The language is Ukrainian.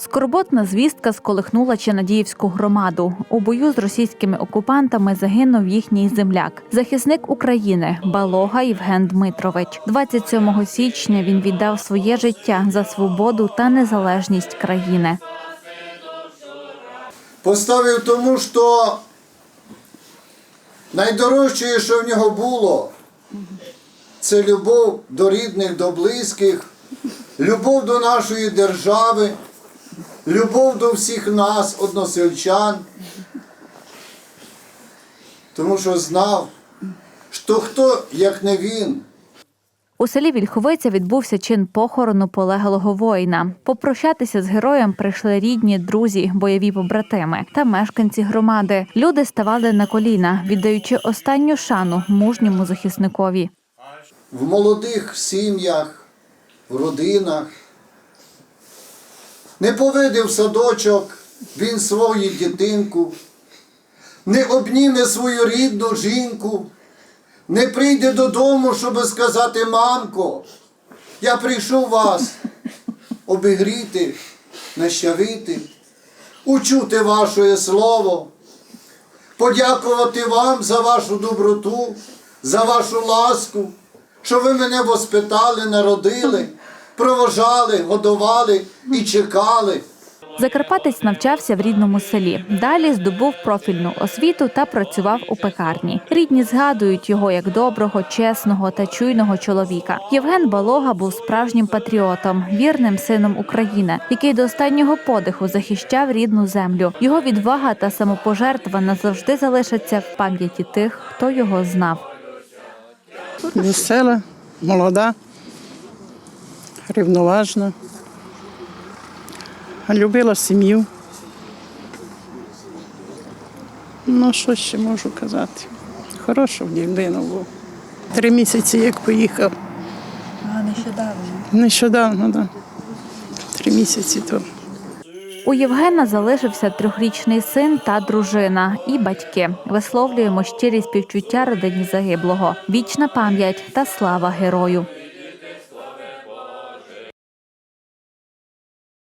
Скорботна звістка сколихнула Чинадіївську громаду. У бою з російськими окупантами загинув їхній земляк, захисник України Балога Євген Дмитрович. 27 січня він віддав своє життя за свободу та незалежність країни. Поставив тому, що найдорожче, що в нього було, це любов до рідних, до близьких, любов до нашої держави, любов до всіх нас, односельчан. Тому що знав, що хто, як не він, У селі Вільховиця відбувся чин похорону полеглого воїна. Попрощатися з героєм прийшли рідні, друзі, бойові побратими та мешканці громади. Люди ставали на коліна, віддаючи останню шану мужньому захисникові. в молодих сім'ях, в родинах. Не поведе в садочок він свою дитинку, не обніме свою рідну жінку, не прийде додому, щоб сказати, мамко, я прийшов вас обігріти, нащавити, учути ваше слово, подякувати вам за вашу доброту, за вашу ласку, що ви мене воспитали, народили, провожали, годували і чекали. Закарпатець навчався в рідному селі. Далі здобув профільну освіту та працював у пекарні. Рідні згадують його як доброго, чесного та чуйного чоловіка. Євген Балога був справжнім патріотом, вірним сином України, який до останнього подиху захищав рідну землю. Його відвага та самопожертва назавжди залишаться в пам'яті тих, хто його знав. Весела, молода, рівноважна. Любила сім'ю. Ну, що ще можу казати? Хороша людина був. Три місяці як поїхав. А нещодавно. Нещодавно, так. Да. Три місяці то. У Євгена залишився трьохрічний син та дружина і батьки. Висловлюємо щирі співчуття родині загиблого. Вічна пам'ять та слава герою.